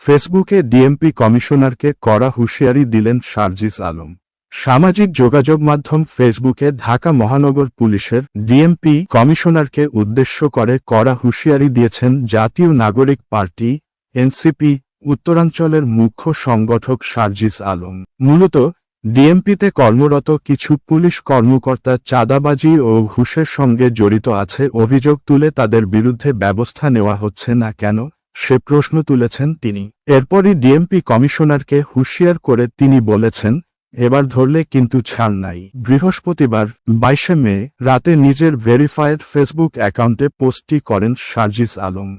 ফেসবুকে ডিএমপি কমিশনারকে কড়া হুঁশিয়ারি দিলেন শারজিস আলম। সামাজিক যোগাযোগ মাধ্যম ফেসবুকে ঢাকা মহানগর পুলিশের ডিএমপি কমিশনারকে উদ্দেশ্য করে কড়া হুঁশিয়ারি দিয়েছেন জাতীয় নাগরিক পার্টি, এনসিপি, উত্তরাঞ্চলের মুখ্য সংগঠক শারজিস আলম। মূলত, ডিএমপিতে কর্মরত কিছু পুলিশ কর্মকর্তা চাঁদাবাজি ও ঘুষের সঙ্গে জড়িত আছে, অভিযোগ তুলে তাদের বিরুদ্ধে ব্যবস্থা নেওয়া হচ্ছে না কেন? সে প্রশ্ন তুলেছেন তিনি। এরপরই ডিএমপি কমিশনারকে হুঁশিয়ার করে তিনি বলেছেন, এবার ধরলে কিন্তু ছাড় নাই। বৃহস্পতিবার, বাইশে মে, রাতে নিজের ভেরিফায়েড ফেসবুক অ্যাকাউন্টে পোস্টটি করেন শারজিস আলম।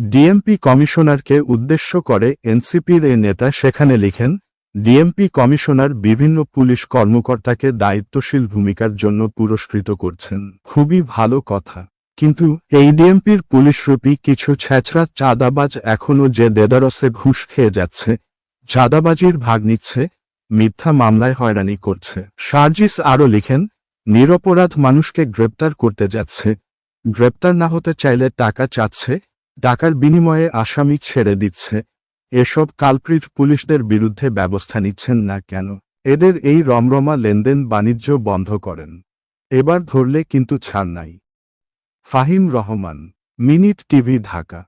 ডিএমপি কমিশনারকে উদ্দেশ্য করে এনসিপির এ নেতা সেখানে লিখেন, ডিএমপি কমিশনার বিভিন্ন পুলিশ কর্মকর্তাকে দায়িত্বশীল ভূমিকার জন্য পুরস্কৃত করছেন। খুবই ভালো কথা। কিন্তু এই ডিএমপির পুলিশরূপী কিছু ছ্যাচরা চাঁদাবাজ এখনও যে দেদারসে ঘুষ খেয়ে যাচ্ছে, চাঁদাবাজির ভাগ নিচ্ছে, মিথ্যা মামলায় হয়রানি করছে। শারজিস আরও লিখেন, নিরপরাধ মানুষকে গ্রেপ্তার করতে যাচ্ছে, গ্রেপ্তার না হতে চাইলে টাকা চাচ্ছে, টাকার বিনিময়ে আসামি ছেড়ে দিচ্ছে, এসব কালপ্রিট পুলিশদের বিরুদ্ধে ব্যবস্থা নিচ্ছেন না কেন? এদের এই রমরমা লেনদেন বাণিজ্য বন্ধ করেন। এবার ধরলে কিন্তু ছাড় নাই। Fahim Rahman minute TV Dhaka.